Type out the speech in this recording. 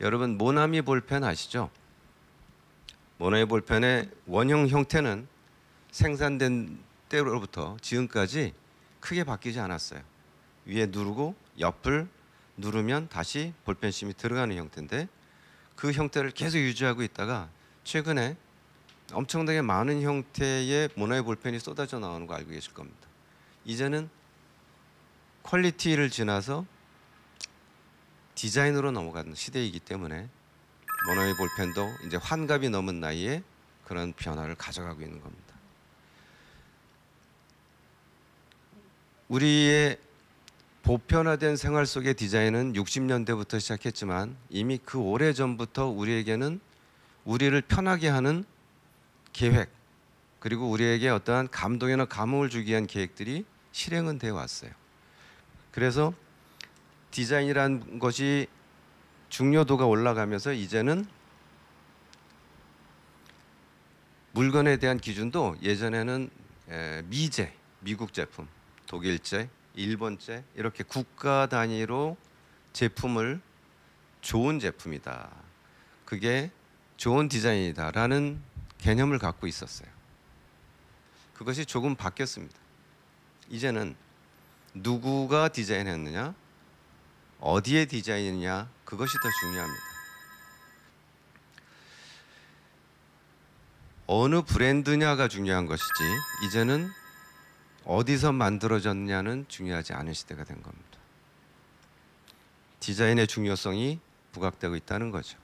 여러분 모나미 볼펜 아시죠? 모나미 볼펜의 원형 형태는 생산된 때로부터 지금까지 크게 바뀌지 않았어요. 위에 누르고 옆을 누르면 다시 볼펜심이 들어가는 형태인데 그 형태를 계속 유지하고 있다가 최근에 엄청나게 많은 형태의 모나미 볼펜이 쏟아져 나오는 거 알고 계실 겁니다. 이제는 퀄리티를 지나서 디자인으로 넘어가는 시대이기 때문에 모나미 볼펜도 이제 환갑이 넘은 나이에 그런 변화를 가져가고 있는 겁니다. 우리의 보편화된 생활 속의 디자인은 60년대부터 시작했지만 이미 그 오래 전부터 우리에게는 우리를 편하게 하는 계획 그리고 우리에게 어떠한 감동이나 감흥을 주기 위한 계획들이 실행은 되어 왔어요. 그래서 디자인이란 것이 중요도가 올라가면서 이제는 물건에 대한 기준도 예전에는 에, 미제, 미국 제품, 독일제, 일본제 이렇게 국가 단위로 제품을 좋은 제품이다. 그게 좋은 디자인이다라는 개념을 갖고 있었어요. 그것이 조금 바뀌었습니다. 이제는 누구가 디자인했느냐, 어디에 디자인이냐 그것이 더 중요합니다. 어느 브랜드냐가 중요한 것이지 이제는 어디서 만들어졌냐는 중요하지 않은 시대가 된 겁니다. 디자인의 중요성이 부각되고 있다는 거죠.